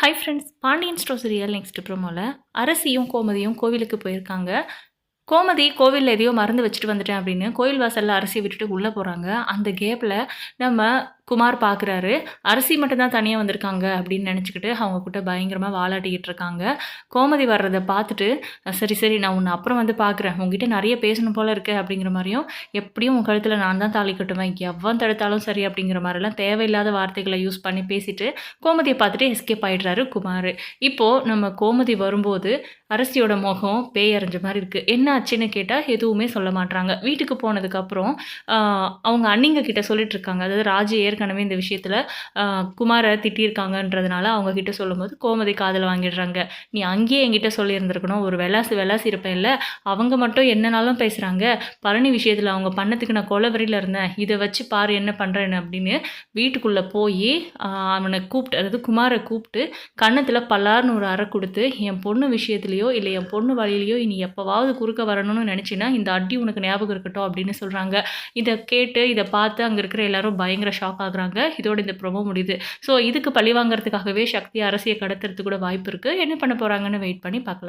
Hi friends Pandian store serial next ப்ரோமோவில் அரசியும் கோமதியும் கோவிலுக்கு போயிருக்காங்க. கோமதி கோவிலில் எதையோ மறந்து வச்சுட்டு வந்துட்டேன் அப்படின்னு கோயில் வாசலில் அரிசி விட்டுட்டு உள்ளே போகிறாங்க அந்த கேப்பில் நம்ம குமார் பார்க்குறாரு அரிசி மட்டும்தான் தனியாக வந்திருக்காங்க அப்படின்னு நினச்சிக்கிட்டு அவங்க கிட்ட பயங்கரமாக வாலாட்டிக்கிட்டு இருக்காங்க. கோமதி வர்றதை பார்த்துட்டு சரி சரி நான் உன்னை அப்புறம் வந்து பார்க்குறேன் உங்ககிட்ட நிறைய பேசணும் போல் இருக்கு அப்படிங்கிற மாதிரியும் எப்படியும் உன் கழுத்தில் நான் தான் தாலி கட்டுவேன். எவ்வளோ தடுத்தாலும் சரி அப்படிங்கிற மாதிரிலாம் தேவையில்லாத வார்த்தைகளை யூஸ் பண்ணி பேசிட்டு கோமதியை பார்த்துட்டு எஸ்கேப் ஆகிடுறாரு குமார். இப்போது நம்ம கோமதி வரும்போது அரிசியோட முகம் பேய் அரைஞ்ச மாதிரி இருக்குது என்ன ஆச்சுன்னு கேட்டால் எதுவுமே சொல்ல மாட்டாங்க வீட்டுக்கு போனதுக்கப்புறம் அவங்க அண்ணிங்க கிட்ட சொல்லிட்டு இருக்காங்க அதாவது ராஜு ஏற்கனவே இந்த விஷயத்தில் குமாரை திட்டியிருக்காங்கன்றதுனால அவங்க கிட்ட சொல்லும்போது கோமதி காதில் வாங்கிடுறாங்க. நீ அங்கேயே என்கிட்ட சொல்லியிருந்திருக்கணும். ஒரு வெலாசு வெலாசி இருப்பேன் இல்லை. அவங்க மட்டும் என்னனாலும் பேசுகிறாங்க பழனி விஷயத்தில் அவங்க பண்ணதுக்கு நான் கொலவரியில் இருந்தேன். இதை வச்சு பாரு என்ன பண்ணுறேன்னு அப்படின்னு வீட்டுக்குள்ளே போய் அவனை கூப்பிட்டு அதாவது குமாரை கூப்பிட்டு கன்னத்தில் பல்லார்னு ஒரு அறை கொடுத்து என் பொண்ணு விஷயத்துலையோ இல்லை என் பொண்ணு வழியிலையோ இனி எப்போவாவது குறுக்க வரணும்னு நினச்சின்னா இந்த அடி உனக்கு ஞாபகம் இருக்கட்டும் அப்படின்னு சொல்கிறாங்க இதை கேட்டு இதை பார்த்து அங்கே இருக்கிற எல்லாரும் பயங்கர ஷாக் ஆகுறாங்க. இதோட இந்த ப்ரொமோ முடியுது. ஸோ இதுக்கு பழி வாங்குறதுக்காகவே சக்தி அரசியை கடத்துறதுக்கு கூட வாய்ப்பு இருக்குது என்ன பண்ண போகிறாங்கன்னு வெயிட் பண்ணி பார்க்கலாம்.